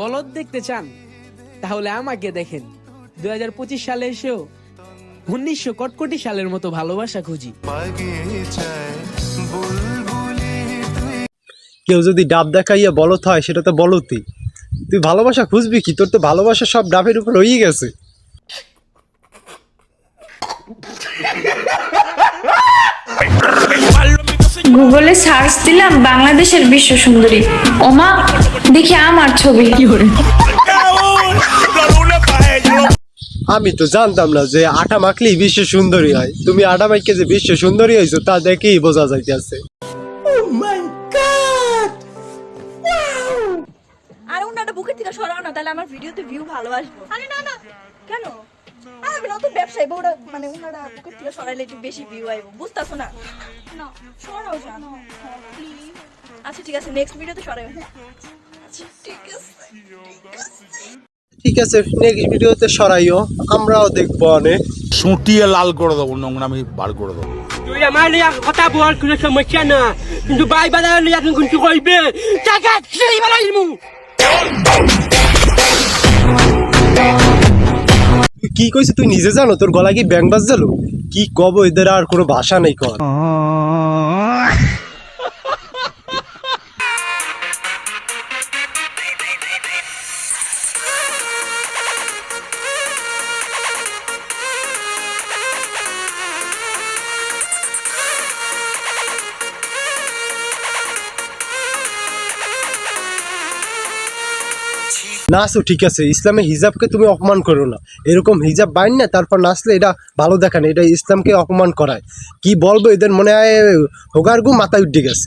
বলদ দেখতে চান? তাহলে আমাকে দেখেন। দুই হাজার পঁচিশ সালে এসেও উনিশশো কটকটি সালের মতো ভালোবাসা খুঁজি। কেউ যদি ডাব দেখাইয়া বলত হয়, সেটা তো বলতি তুই ভালোবাসা খুঁজবি কি? তোর তো ভালোবাসা সব ডাবের উপর হয়ে গেছে। গুগলে সার্চ দিলাম বাংলাদেশের বিশ্ব সুন্দরী। ওমা দেখি আমার ছবি। কি করে আমি তো জানতাম না যে আটা মাখলেই বিশ্ব সুন্দরী হয়। তুমি আটা মাইকে যে বিশ্ব সুন্দরী হয়েছো তা দেখেই বোঝা যাইতেছে। আর ওনাটা বুকের থেকে সরাও না তাহলে আমার ভিডিওতে ভিউ ভালো আসবে আরে না না। কেন? নতুন ব্যবসায়ী মানে ওনারা বুকের থেকে সরাইলে একটু বেশি ভিউ আইব। বুঝতাছো না? না সরাও জানো আচ্ছা ঠিক আছে নেক্সট ভিডিওতে সরাই আচ্ছা ঠিক আছে ঠিক আছে। নেক্সট ভিডিওতে সরাইও আমরাও দেখব অনেক সুটিয়ে লাল করে দেবো নোংরামি বার করে দেবো। তুই আমার লিয়া কথা কোনো সমস্যা না। কিন্তু বাই বাজার লিয়া তুমি কিছু কইবে টাকা ছিঁড়ি বেলাইমু কি কইছে? তুই নিজে জানো? তোর গলা কি ব্যাং জানো? কি কব? এদের আর কোনো ভাষা নেই কর। নাচো ঠিক আছে, ইসলামে হিজাবকে তুমি অপমান করো না। এরকম হিজাব বাইন না, তারপর নাচলে এটা ভালো দেখা না, এটা ইসলামকে অপমান করায়। কি বলব, এদের মনে হয় হোগার গু মাথায় উঠে গেছে।